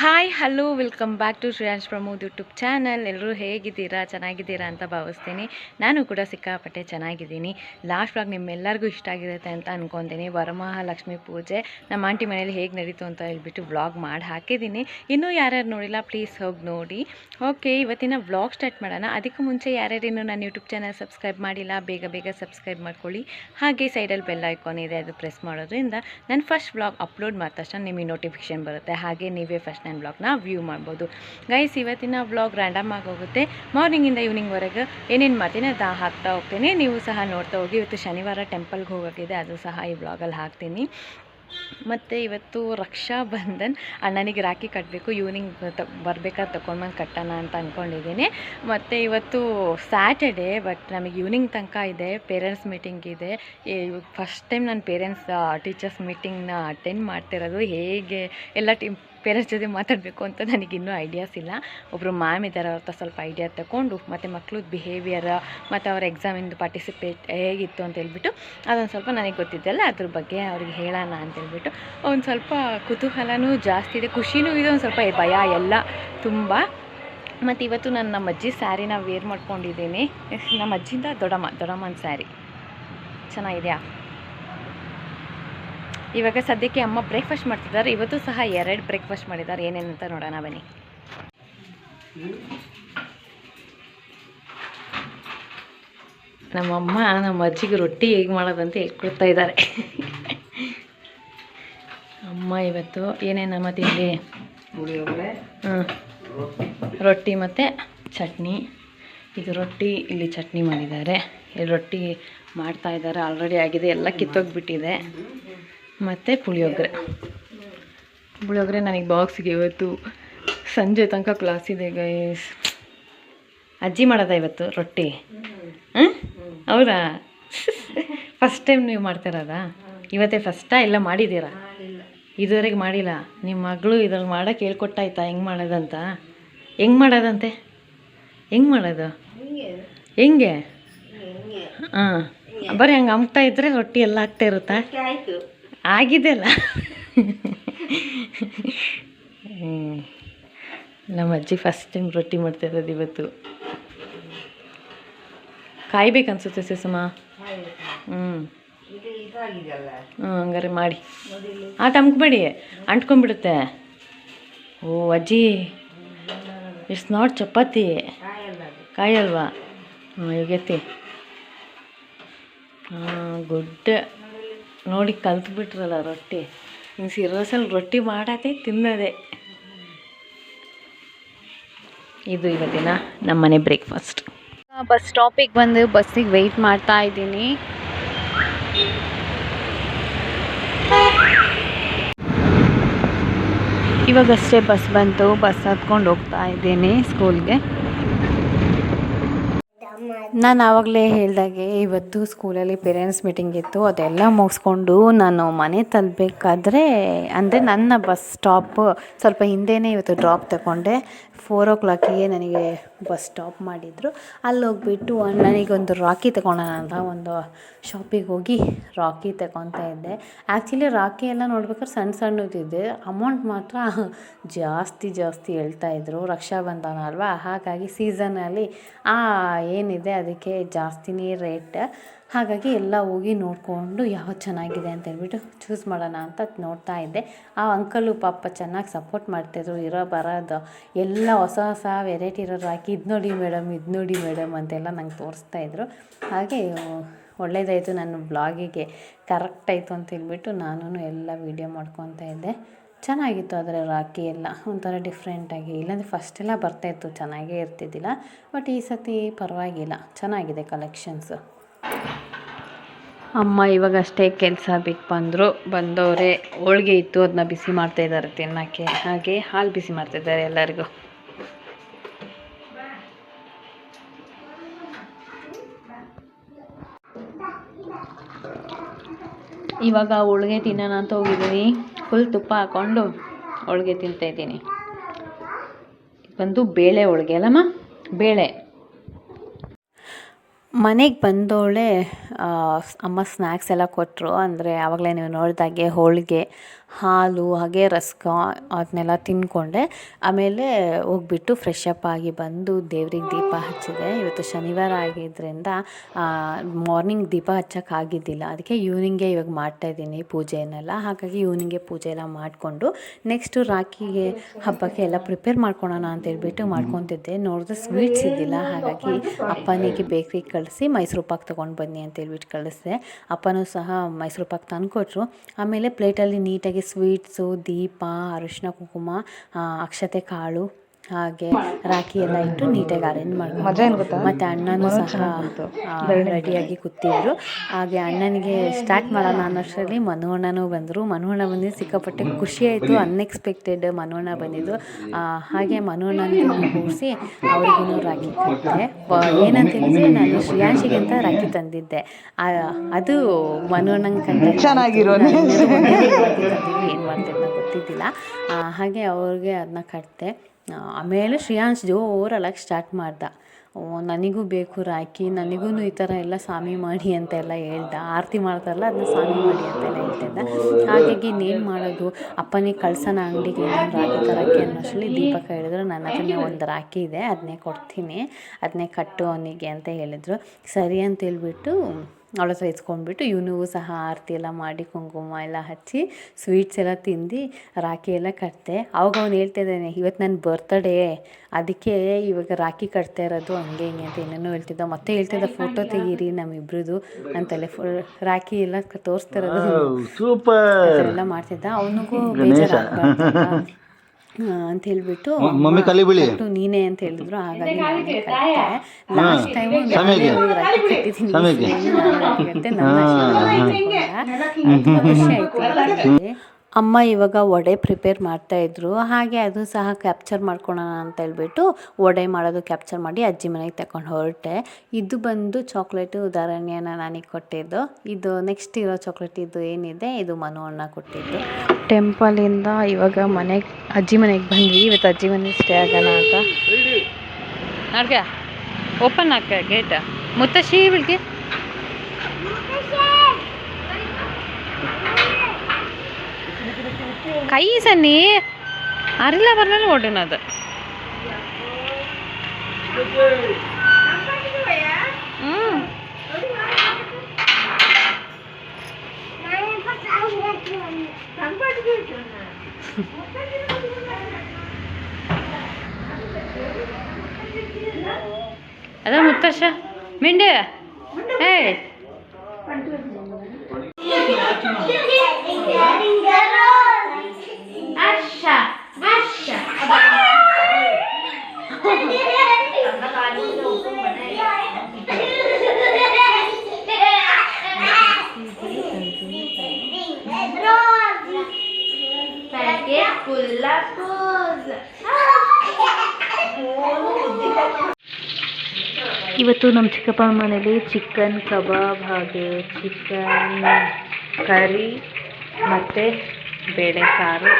Hi hello welcome back to Shreyansh Pramod YouTube channel ಎಲ್ಲರೂ ಹೇಗಿದ್ದೀರಾ? ಚೆನ್ನಾಗಿದ್ದೀರಾ ಅಂತ ಭಾವಿಸ್ತೀನಿ. ನಾನು ಕೂಡ ಸಿಕ್ಕಾಪಟ್ಟೆ ಚೆನ್ನಾಗಿದ್ದೀನಿ. ಲಾಸ್ಟ್ ಬ್ಲಾಗ್ ನಿಮ್ಮೆಲ್ಲರಿಗೂ ಇಷ್ಟ ಆಗಿರುತ್ತೆ ಅಂತ ಅಂದ್ಕೊತೀನಿ ವರಮಹಾಲಕ್ಷ್ಮಿ ಪೂಜೆ. ನಮ್ಮ ಆಂಟಿ ಮನೇಲಿ ಹೇಗೆ ನಡೀತು ಅಂತ ಹೇಳ್ಬಿಟ್ಟು ವ್ಲಾಗ್ ಮಾಡಿ ಹಾಕಿದ್ದೀನಿ. ಇನ್ನೂ ಯಾರ್ಯಾರು ನೋಡಿಲ್ಲ ಪ್ಲೀಸ್ ಹೋಗಿ ನೋಡಿ. ಓಕೆ ಇವತ್ತಿನ ವ್ಲಾಗ್ ಸ್ಟಾರ್ಟ್ ಮಾಡೋಣ. ಅದಕ್ಕೂ ಮುಂಚೆ ಯಾರ್ಯಾರು ನಾನು ಯೂಟ್ಯೂಬ್ ಚಾನಲ್ ಸಬ್ಸ್ಕ್ರೈಬ್ ಮಾಡಿಲ್ಲ, ಬೇಗ ಬೇಗ ಸಬ್ಸ್ಕ್ರೈಬ್ ಮಾಡ್ಕೊಳ್ಳಿ. ಹಾಗೆ ಸೈಡಲ್ಲಿ ಬೆಲ್ ಐಕಾನ್ ಇದೆ, ಅದು ಪ್ರೆಸ್ ಮಾಡೋದ್ರಿಂದ ನಾನು ಫಸ್ಟ್ ವ್ಲಾಗ್ ಅಪ್ಲೋಡ್ ಮಾಡಿದ ತಕ್ಷಣ ನಿಮಗೆ ನೋಟಿಫಿಕೇಶನ್ ಬರುತ್ತೆ. ಹಾಗೆ ನೀವೇ ಫಸ್ಟ್ ನನ್ನ ಬ್ಲಾಗ್ನ ವ್ಯೂ ಮಾಡ್ಬೋದು. ಗೈಸ್ ಇವತ್ತಿನ ಬ್ಲಾಗ್ ರ್ಯಾಂಡಮ್ ಆಗಿ ಹೋಗುತ್ತೆ ಮಾರ್ನಿಂಗಿಂದ ಈವ್ನಿಂಗ್ವರೆಗೆ ಏನೇನು ಮಾಡ್ತೀನಿ ಅದು ಹಾಕ್ತಾ ಹೋಗ್ತೀನಿ. ನೀವು ಸಹ ನೋಡ್ತಾ ಹೋಗಿ. ಇವತ್ತು ಶನಿವಾರ ಟೆಂಪಲ್ಗೆ ಹೋಗೋಕ್ಕಿದೆ, ಅದು ಸಹ ಈ ಬ್ಲಾಗಲ್ಲಿ ಹಾಕ್ತೀನಿ. ಮತ್ತು ಇವತ್ತು ರಕ್ಷಾ ಬಂಧನ್ ಅಣ್ಣನಿಗೆ ರಾಖಿ ಕಟ್ಟಬೇಕು ಈವ್ನಿಂಗ್ ತ ಬರ್ಬೇಕಾದ್ರೆ ತೊಗೊಂಡು ಬಂದು ಕಟ್ಟೋಣ ಅಂತ ಅಂದ್ಕೊಂಡಿದ್ದೀನಿ ಮತ್ತು ಇವತ್ತು ಸ್ಯಾಟರ್ಡೇ ಬಟ್ ನಮಗೆ ಈವ್ನಿಂಗ್ ತನಕ ಇದೆ ಪೇರೆಂಟ್ಸ್ ಮೀಟಿಂಗ್ ಇದೆ. ಫಸ್ಟ್ ಟೈಮ್ ನಾನು ಪೇರೆಂಟ್ಸ್ ಟೀಚರ್ಸ್ ಮೀಟಿಂಗ್ನ ಅಟೆಂಡ್ ಮಾಡ್ತಿರೋದು ಹೇಗೆ? ಎಲ್ಲ ಟೀಮ್ ಪೇರೆಂಟ್ಸ್ ಜೊತೆ ಮಾತಾಡಬೇಕು ಅಂತ ನನಗಿನ್ನೂ ಐಡಿಯಾಸ್ ಇಲ್ಲ. ಒಬ್ಬರು ಮ್ಯಾಮ್ ಇದ್ದಾರೆ ಅವ್ರ ಸ್ವಲ್ಪ ಐಡಿಯಾ ತಗೊಂಡು, ಮತ್ತು ಮಕ್ಳದ್ದು ಬಿಹೇವಿಯರ್ ಮತ್ತು ಅವ್ರ ಎಕ್ಸಾಮಿಂದು ಪಾರ್ಟಿಸಿಪೇಟ್ ಹೇಗಿತ್ತು ಅಂತ ಹೇಳ್ಬಿಟ್ಟು, ಅದೊಂದು ಸ್ವಲ್ಪ ನನಗೆ ಗೊತ್ತಿದ್ದಲ್ಲ ಅದ್ರ ಬಗ್ಗೆ ಅವ್ರಿಗೆ ಹೇಳೋಣ ಅಂತ ಹೇಳ್ಬಿಟ್ಟು, ಒಂದು ಸ್ವಲ್ಪ ಕುತೂಹಲನೂ ಜಾಸ್ತಿ ಇದೆ, ಖುಷಿನೂ ಇದೆ, ಒಂದು ಸ್ವಲ್ಪ ಭಯ ಎಲ್ಲ ತುಂಬ. ಮತ್ತು ಇವತ್ತು ನಾನು ನಮ್ಮ ಅಜ್ಜಿ ಸ್ಯಾರಿನ ವೇರ್ ಮಾಡ್ಕೊಂಡಿದ್ದೀನಿ. ನಮ್ಮ ಅಜ್ಜಿಯಿಂದ ದೊಡ್ಡಮ್ಮ ದೊಡಮ್ಮನ ಸ್ಯಾರಿ ಚೆನ್ನಾಗಿದೆಯಾ? ಇವಾಗ ಸದ್ಯಕ್ಕೆ ಅಮ್ಮ ಬ್ರೇಕ್ಫಾಸ್ಟ್ ಮಾಡ್ತಿದ್ದಾರೆ. ಇವತ್ತು ಸಹ ಎರಡು ಬ್ರೇಕ್ಫಾಸ್ಟ್ ಮಾಡಿದ್ದಾರೆ. ಏನೇನು ಅಂತ ನೋಡೋಣ ಬನ್ನಿ. ನಮ್ಮಮ್ಮ ನಮ್ಮ ಅಜ್ಜಿಗೆ ರೊಟ್ಟಿ ಹೇಗೆ ಮಾಡೋದಂತ ಹೇಳ್ಕೊಡ್ತಾ ಇದ್ದಾರೆ. ಅಮ್ಮ ಇವತ್ತು ಏನೇನಮ್ಮ ತಿಂಡಿ ಹ್ಞೂ ರೊಟ್ಟಿ. ಮತ್ತು ಚಟ್ನಿ. ಇದು ರೊಟ್ಟಿ ಇಲ್ಲಿ ಚಟ್ನಿ ಮಾಡಿದ್ದಾರೆ. ಇಲ್ಲಿ ರೊಟ್ಟಿ ಮಾಡ್ತಾ ಇದ್ದಾರೆ. ಆಲ್ರೆಡಿ ಆಗಿದೆ. ಎಲ್ಲ ಕಿತ್ತೋಗ್ಬಿಟ್ಟಿದೆ. ಮತ್ತು ಪುಳಿಯೋಗರೆ. ಪುಳಿಯೋಗರೆ ನನಗೆ ಬಾಕ್ಸಿಗೆ ಇವತ್ತು ಸಂಜೆ ತನಕ ಕ್ಲಾಸ್ ಇದೆ ಗೈಸ್ ಅಜ್ಜಿ ಮಾಡೋದಾ ಇವತ್ತು ರೊಟ್ಟಿ? ಹಾಂ ಹೌದಾ? ಫಸ್ಟ್ ಟೈಮ್ ನೀವು ಮಾಡ್ತಿರೋದಾ ಇವತ್ತೇ ಫಸ್ಟಾ ಎಲ್ಲ ಮಾಡಿದ್ದೀರಾ? ಇದುವರೆಗೆ ಮಾಡಿಲ್ಲ. ನಿಮ್ಮ ಮಗಳು ಇದ್ರಲ್ಲಿ ಮಾಡೋಕೆ ಹೇಳ್ಕೊಟ್ಟಾಯ್ತಾ ಹೆಂಗೆ ಮಾಡೋದಂತ? ಹೆಂಗೆ ಮಾಡೋದಂತೆ? ಹೆಂಗೆ ಮಾಡೋದು? ಹೆಂಗೆ? ಹಾಂ. ಬರೀ ಹಂಗೆ ಅಮ್ತಾ ಇದ್ರೆ ರೊಟ್ಟಿ ಎಲ್ಲ ಆಗ್ತಾ ಇರುತ್ತಾ? ಆಗಿದೆಲ್ಲ ಹ್ಞೂ ನಮ್ಮ ಅಜ್ಜಿ ಫಸ್ಟ್ ಟೈಮ್ ರೊಟ್ಟಿ ಮಾಡ್ತಾ ಇರೋದು ಇವತ್ತು. ಕಾಯ್ಬೇಕನ್ಸುತ್ತೆ ಸುಸಮ್ಮ ಹ್ಞೂ ಹ್ಞೂ ಹಂಗಾರೆ ಮಾಡಿ. ಆ ತಮ್ಕೊಬೇಡಿ ಅಂಟ್ಕೊಂಡ್ಬಿಡುತ್ತೆ. ಓ, ಅಜ್ಜಿ ಇಟ್ಸ್ ನಾಟ್ ಚಪಾತಿ. ಕಾಯಲ್ವಾ? ಹ್ಞೂ ಗುಡ್ಡ ಹಾಂ ಗುಡ್ ನೋಡಿ ಕಲ್ತ್ಬಿಟ್ರಲ್ಲ ರೊಟ್ಟಿ. ಹಿಂಗೆ ಸಿರೋಸಲ್ಲಿ ರೊಟ್ಟಿ ಮಾಡತ್ತೆ ತಿನ್ನೋದೆ. ಇದು ಇವತ್ತಿನ ನಮ್ಮನೆ ಬ್ರೇಕ್ಫಾಸ್ಟ್ ಬಸ್ ಸ್ಟಾಪಿಗೆ ಬಂದು ಬಸ್ಸಿಗೆ ವೆಯ್ಟ್ ಮಾಡ್ತಾ ಇದ್ದೀನಿ. ಇವಾಗಷ್ಟೇ ಬಸ್ ಬಂತು, ಬಸ್ ಹತ್ಕೊಂಡು ಹೋಗ್ತಾ ಇದ್ದೀನಿ ಸ್ಕೂಲ್ಗೆ ನಾನು ಆವಾಗಲೇ ಹೇಳಿದಾಗೆ ಇವತ್ತು ಸ್ಕೂಲಲ್ಲಿ ಪೇರೆಂಟ್ಸ್ ಮೀಟಿಂಗ್ ಇತ್ತು, ಅದೆಲ್ಲ ಮುಗಿಸ್ಕೊಂಡು ನಾನು ಮನೆ ತಲುಪಬೇಕಾದ್ರೆ ಅಂದರೆ ನನ್ನ ಬಸ್ ಸ್ಟಾಪ್ ಸ್ವಲ್ಪ ಹಿಂದೆಯೇ ಇವತ್ತು ಡ್ರಾಪ್ ತಗೊಂಡೆ. ಫೋರ್ ಓ ಕ್ಲಾಕಿಗೆ ನನಗೆ ಬಸ್ ಸ್ಟಾಪ್ ಮಾಡಿದರು. ಅಲ್ಲಿ ಹೋಗ್ಬಿಟ್ಟು ನನಗೊಂದು ರಾಕಿ ತಗೊಳ್ಳೋಣ ಅಂತ ಒಂದು ಶಾಪಿಗೆ ಹೋಗಿ ರಾಕಿ ತಗೊತಾ ಇದ್ದೆ. ಆ್ಯಕ್ಚುಲಿ ರಾಕಿ ಎಲ್ಲ ನೋಡ್ಬೇಕಾದ್ರೆ ಸಣ್ಣ ಸಣ್ಣದಿದೆ ಅಮೌಂಟ್ ಮಾತ್ರ ಜಾಸ್ತಿ ಜಾಸ್ತಿ ಹೇಳ್ತಾ ಇದ್ರು. ರಕ್ಷಾ ಬಂಧನ ಅಲ್ವಾ? ಹಾಗಾಗಿ ಸೀಸನಲ್ಲಿ ಏನಿದೆ ಅದಕ್ಕೆ ಜಾಸ್ತಿನೇ ರೇಟ್ ಹಾಗಾಗಿ ಎಲ್ಲ ಹೋಗಿ ನೋಡಿಕೊಂಡು ಯಾವ ಚೆನ್ನಾಗಿದೆ ಅಂತ ಹೇಳ್ಬಿಟ್ಟು ಚೂಸ್ ಮಾಡೋಣ ಅಂತ ನೋಡ್ತಾ ಇದ್ದೆ. ಆ ಅಂಕಲು ಪಾಪ ಚೆನ್ನಾಗಿ ಸಪೋರ್ಟ್ ಮಾಡ್ತಿದ್ರು. ಇರೋ ಬರೋದು ಎಲ್ಲ ಹೊಸ ಹೊಸ ವೆರೈಟಿ ಇರೋರು ಹಾಕಿ, ಇದು ನೋಡಿ ಮೇಡಮ್, ಇದು ನೋಡಿ ಮೇಡಮ್ ಅಂತೆಲ್ಲ ನಂಗೆ ತೋರಿಸ್ತಾ ಇದ್ರು. ಹಾಗೆ ಒಳ್ಳೇದಾಯಿತು ನನ್ನ ಬ್ಲಾಗಿಗೆ ಕರೆಕ್ಟ್ ಆಯಿತು ಅಂತ ಹೇಳ್ಬಿಟ್ಟು ನಾನು ಎಲ್ಲ ವೀಡಿಯೋ ಮಾಡ್ಕೊತಾ ಇದ್ದೆ. ಚೆನ್ನಾಗಿತ್ತು ಅದರ ರಾಕಿ ಎಲ್ಲ, ಒಂಥರ ಡಿಫ್ರೆಂಟಾಗಿ ಇಲ್ಲಾಂದರೆ ಫಸ್ಟೆಲ್ಲ ಬರ್ತಾಯಿತ್ತು ಚೆನ್ನಾಗೇ ಇರ್ತಿದ್ದಿಲ್ಲ. ಬಟ್ ಈ ಸತಿ ಪರವಾಗಿಲ್ಲ, ಚೆನ್ನಾಗಿದೆ ಕಲೆಕ್ಷನ್ಸು ಅಮ್ಮ ಇವಾಗಷ್ಟೇ ಕೆಲಸ ಬಿಟ್ಟು ಬಂದರು, ಬಂದವರೇ ಹೋಳಿಗೆ ಇತ್ತು ಅದನ್ನ ಬಿಸಿ ಮಾಡ್ತಾಯಿದ್ದಾರೆ ತಿನ್ನೋಕ್ಕೆ. ಹಾಗೆ ಹಾಲು ಬಿಸಿ ಮಾಡ್ತಾಯಿದ್ದಾರೆ ಎಲ್ಲರಿಗೂ. ಇವಾಗ ಹೋಳ್ಗೆ ತಿನ್ನೋಣ ಅಂತ ಹೋಗಿದ್ದೀನಿ. ಫುಲ್ ತುಪ್ಪ ಹಾಕ್ಕೊಂಡು ಹೋಳ್ಗೆ ತಿಂತಾಯಿದ್ದೀನಿ ಬಂದು ಬೇಳೆ ಹೋಳ್ಗೆ ಅಲ್ಲಮ್ಮ? ಬೇಳೆ. ಮನೆಗೆ ಬಂದೋಳೆ ಅಮ್ಮ ಸ್ನ್ಯಾಕ್ಸ್ ಎಲ್ಲ ಕೊಟ್ಟರು ಅಂದರೆ ಆವಾಗಲೇ ನೀವು ನೋಡಿದಾಗೆ ಹೋಳಿಗೆ. ಹಾಲು, ಹಾಗೆ ರಸ್ಕ ಅದನ್ನೆಲ್ಲ ತಿಂದ್ಕೊಂಡೆ ಆಮೇಲೆ ಹೋಗ್ಬಿಟ್ಟು ಫ್ರೆಶ್ ಅಪ್ ಆಗಿ ಬಂದು ದೇವ್ರಿಗೆ ದೀಪ ಹಚ್ಚಿದೆ. ಇವತ್ತು ಶನಿವಾರ ಆಗಿದ್ದರಿಂದ ಮಾರ್ನಿಂಗ್ ದೀಪ ಹಚ್ಚೋಕ್ಕಾಗಿದ್ದಿಲ್ಲ ಅದಕ್ಕೆ ಈವ್ನಿಂಗೆ ಇವಾಗ ಮಾಡ್ತಾಯಿದ್ದೀನಿ ಪೂಜೆಯನ್ನೆಲ್ಲ. ಹಾಗಾಗಿ ಈವ್ನಿಂಗೆ ಪೂಜೆ ಎಲ್ಲ ಮಾಡಿಕೊಂಡು ನೆಕ್ಸ್ಟು ರಾಖಿಗೆ ಹಬ್ಬಕ್ಕೆ ಎಲ್ಲ ಪ್ರಿಪೇರ್ ಮಾಡ್ಕೊಳೋಣ ಅಂತ ಹೇಳ್ಬಿಟ್ಟು ಮಾಡ್ಕೊತಿದ್ದೆ. ನೋಡಿದ್ರೆ ಸ್ವೀಟ್ಸ್ ಇದ್ದಿಲ್ಲ. ಹಾಗಾಗಿ ಅಪ್ಪನಿಗೆ ಬೇಕ್ರಿಗೆ ಕಳಿಸಿ ಮೈಸೂರು ಪಾಕ್ ತೊಗೊಂಡು ಬನ್ನಿ ಅಂತ ಹೇಳ್ಬಿಟ್ಟು ಕಳಿಸಿದೆ. ಅಪ್ಪನೂ ಸಹ ಮೈಸೂರು ಪಾಕ್ ತಂದುಕೊಟ್ರು. ಆಮೇಲೆ ಪ್ಲೇಟಲ್ಲಿ ನೀಟಾಗಿ ಸ್ವೀಟ್ಸು ದೀಪ ಅರಿಶಿನ ಕುಂಕುಮ ಆ, ಅಕ್ಷತೆ ಕಾಳು ಹಾಗೆ ರಾಖಿ ಎಲ್ಲ ಇಟ್ಟು ನೀಟಾಗಿ ಅರೇಂಜ್ ಮಾಡ್ಕೊಂಡು ಮತ್ತು ಅಣ್ಣನೂ ಸಹ ರೆಡಿಯಾಗಿ ಕೂತಿದ್ರು. ಹಾಗೆ ಅಣ್ಣನಿಗೆ ಸ್ಟಾರ್ಟ್ ಮಾಡೋಣ ಅನ್ನೋಷ್ಟರಲ್ಲಿ ಮನೋಹಣ್ಣನೂ ಬಂದರು. ಮನೋಹಣ್ಣ ಬಂದು ಬಂದಿದ್ದು ಸಿಕ್ಕಾಪಟ್ಟೆ ಖುಷಿ ಆಯಿತು ಅನ್ಎಕ್ಸ್ಪೆಕ್ಟೆಡ್ ಮನೋಹಣ್ಣ ಬಂದಿದ್ದು. ಹಾಗೆ ಮನೋಹಣ್ಣನ ಕೂರಿಸಿ ಅವ್ರಿಗೂ ರಾಖಿ ಕಟ್ಟಿದೆ ಏನಂತ ಹೇಳಿದ್ರೆ ನಾನು ಶ್ರೇಯಾಂಶಿಗೆ ಅಂತ ರಾಖಿ ತಂದಿದ್ದೆ. ಅದು ಮನು ಅಣ್ಣಂಗೆ ಕಂಡು ಚೆನ್ನಾಗಿರೋ ಏನು ಮಾಡ್ತಿದ್ದ ಗೊತ್ತಿದ್ದಿಲ್ಲ. ಹಾಗೆ ಅವ್ರಿಗೆ ಅದನ್ನ ಕಟ್ಟಿದೆ ಆಮೇಲೆ ಶ್ರೇಯಾಂಶ್ ಜೋರಲ್ಲಕ್ಕೆ ಸ್ಟಾರ್ಟ್ ಮಾಡ್ದ. ಓ, ನನಗೂ ಬೇಕು ರಾಖಿ ನನಗೂ ಈ ಥರ ಎಲ್ಲ ಸ್ವಾಮಿ ಮಾಡಿ ಅಂತೆಲ್ಲ ಹೇಳ್ದ. ಆರತಿ ಮಾಡ್ತಾರಲ್ಲ ಅದನ್ನ ಸ್ವಾಮಿ ಮಾಡಿ ಅಂತೆಲ್ಲ ಹೇಳ್ತಿದ್ದ. ಹಾಗಾಗಿ ಇನ್ನೇನು ಮಾಡೋದು? ಅಪ್ಪನಿಗೆ ಕಳ್ಸೋಣ ಅಂಗಡಿಗೆ ರಾಖಿ ತರೋಕ್ಕೆ ಅನ್ನೋಷ್ಟರಲ್ಲಿ ದೀಪಕ ಹೇಳಿದ್ರು. ನನ್ನ ಹತ್ರನೇ ಒಂದು ರಾಖಿ ಇದೆ ಅದನ್ನೇ ಕೊಡ್ತೀನಿ ಅದನ್ನೇ ಕಟ್ಟು ಅವನಿಗೆ ಅಂತ ಹೇಳಿದರು. ಸರಿ ಅಂತ ಹೇಳ್ಬಿಟ್ಟು ಅವಳ ಹತ್ರ ಇಸ್ಕೊಂಡ್ಬಿಟ್ಟು ಇವನು ಸಹ ಆರತಿ ಎಲ್ಲ ಮಾಡಿ ಕುಂಕುಮ ಎಲ್ಲ ಹಚ್ಚಿ ಸ್ವೀಟ್ಸ್ ಎಲ್ಲ ತಿಂದು ರಾಖಿ ಎಲ್ಲ ಕಟ್ಟಿದೆ ಅವಾಗ ಅವನು ಹೇಳ್ತಾ ಇದ್ದಾನೆ ಇವತ್ತು ನನ್ನ ಬರ್ತ್ಡೇ ಅದಕ್ಕೆ ಇವಾಗ ರಾಖಿ ಕಟ್ತಾ ಇರೋದು ಹಂಗೆ ಹಿಂಗೆ ಅಂತ ಏನೇನೋ ಹೇಳ್ತಿದ್ದ. ಮತ್ತೆ ಹೇಳ್ತಿದ್ದ ಫೋಟೋ ತೆಗೀರಿ ನಮ್ಮಿಬ್ರದ್ದು ಅಂತಲೇ ಫೋ ರಾಖಿ ಎಲ್ಲ ತೋರಿಸ್ತಾ ಇರೋದು. ಸೂಪರ್ ಎಲ್ಲ ಮಾಡ್ತಿದ್ದ. ಅವನಿಗೂ ಬೇಜಾರಾಗ್ಬಾರ್ದಲ್ಲ ಅಂತ ಹೇಳ್ಬಿಟ್ಟು ಮಮ್ಮಿ ಕಲಿ ಬಿಳಿ ನೀನೇ ಅಂತ ಹೇಳಿದ್ರು. ಹಾಗಾಗಿ ಲಾಸ್ಟ್ ಟೈಮು ರಾಖಿ ಕಟ್ಟಿದ್ದೀನಿ. ಖುಷಿ ಆಯ್ತು. ಅಮ್ಮ ಇವಾಗ ವಡೆ ಪ್ರಿಪೇರ್ ಮಾಡ್ತಾ ಇದ್ರು. ಹಾಗೆ ಅದು ಸಹ ಕ್ಯಾಪ್ಚರ್ ಮಾಡ್ಕೊಳೋಣ ಅಂತ ಹೇಳ್ಬಿಟ್ಟು ವಡೆ ಮಾಡೋದು ಕ್ಯಾಪ್ಚರ್ ಮಾಡಿ ಅಜ್ಜಿ ಮನೆಗೆ ತಗೊಂಡು ಹೊರಟೆ. ಇದು ಬಂದು ಚಾಕ್ಲೇಟು ಉದಾಹರಣೆಯನ್ನು ನನಗೆ ಕೊಟ್ಟಿದ್ದು. ಇದು ನೆಕ್ಸ್ಟ್ ಇರೋ ಚಾಕ್ಲೇಟ್ ಇದು ಏನಿದೆ ಇದು ಮನು ಅಣ್ಣ ಕೊಟ್ಟಿದ್ದು. ಟೆಂಪಲಿಂದ ಇವಾಗ ಮನೆಗೆ ಅಜ್ಜಿ ಮನೆಗೆ ಬಂದ್ವಿ. ಇವತ್ತು ಅಜ್ಜಿ ಮನೆ ಸ್ಟೇ ಆಗೋಣ ಅಂತ. ನೋಡ್ಕ ಓಪನ್ ಆಗ್ತಾ ಗೇಟ್ ಮುತ್ತಶ್ಶಿ ಬಿಳ್ಗೆ కైసన్ని అరిలా బర్రెలు కొట్టినది అదే ముత్తర్ష మిండు ఏ ಇವತ್ತು ನಮ್ಮ ಚಿಕ್ಕಪ್ಪ ಮನೇಲಿ ಚಿಕನ್ ಕಬಾಬ್ ಹಾಗೆ ಚಿಕನ್ ಕರಿ ಮತ್ತು ಬೇಳೆ ಸಾರು.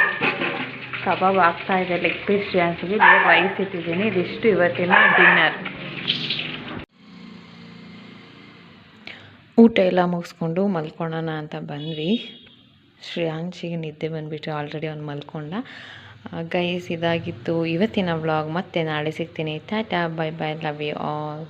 ಕಬಾಬ್ ಆಗ್ತಾ ಇದೆ ಲೆಗ್ ಪೀಸ್ ಡ್ಯಾನ್ಸ್ಗೆ ರೈಸ್ ಇಟ್ಟಿದ್ದೀನಿ. ಇದಿಷ್ಟು ಇವತ್ತಿನ ಡಿನ್ನರ್ ಊಟ ಎಲ್ಲ ಮುಗಿಸ್ಕೊಂಡು ಮಲ್ಕೊಳ್ಳೋಣ ಅಂತ ಬಂದ್ವಿ. ಶ್ರೇಯಾಂಶಿಗೆ ನಿದ್ದೆ ಬಂದುಬಿಟ್ಟು ಆಲ್ರೆಡಿ ಅವ್ನು ಮಲ್ಕೊಂಡ. ಗೈಸ್ ಇದಾಗಿತ್ತು. ಇವತ್ತಿನ ವ್ಲಾಗ್ ಮತ್ತೆ ನಾಳೆ ಸಿಗ್ತೀನಿ. Tata bye bye love you all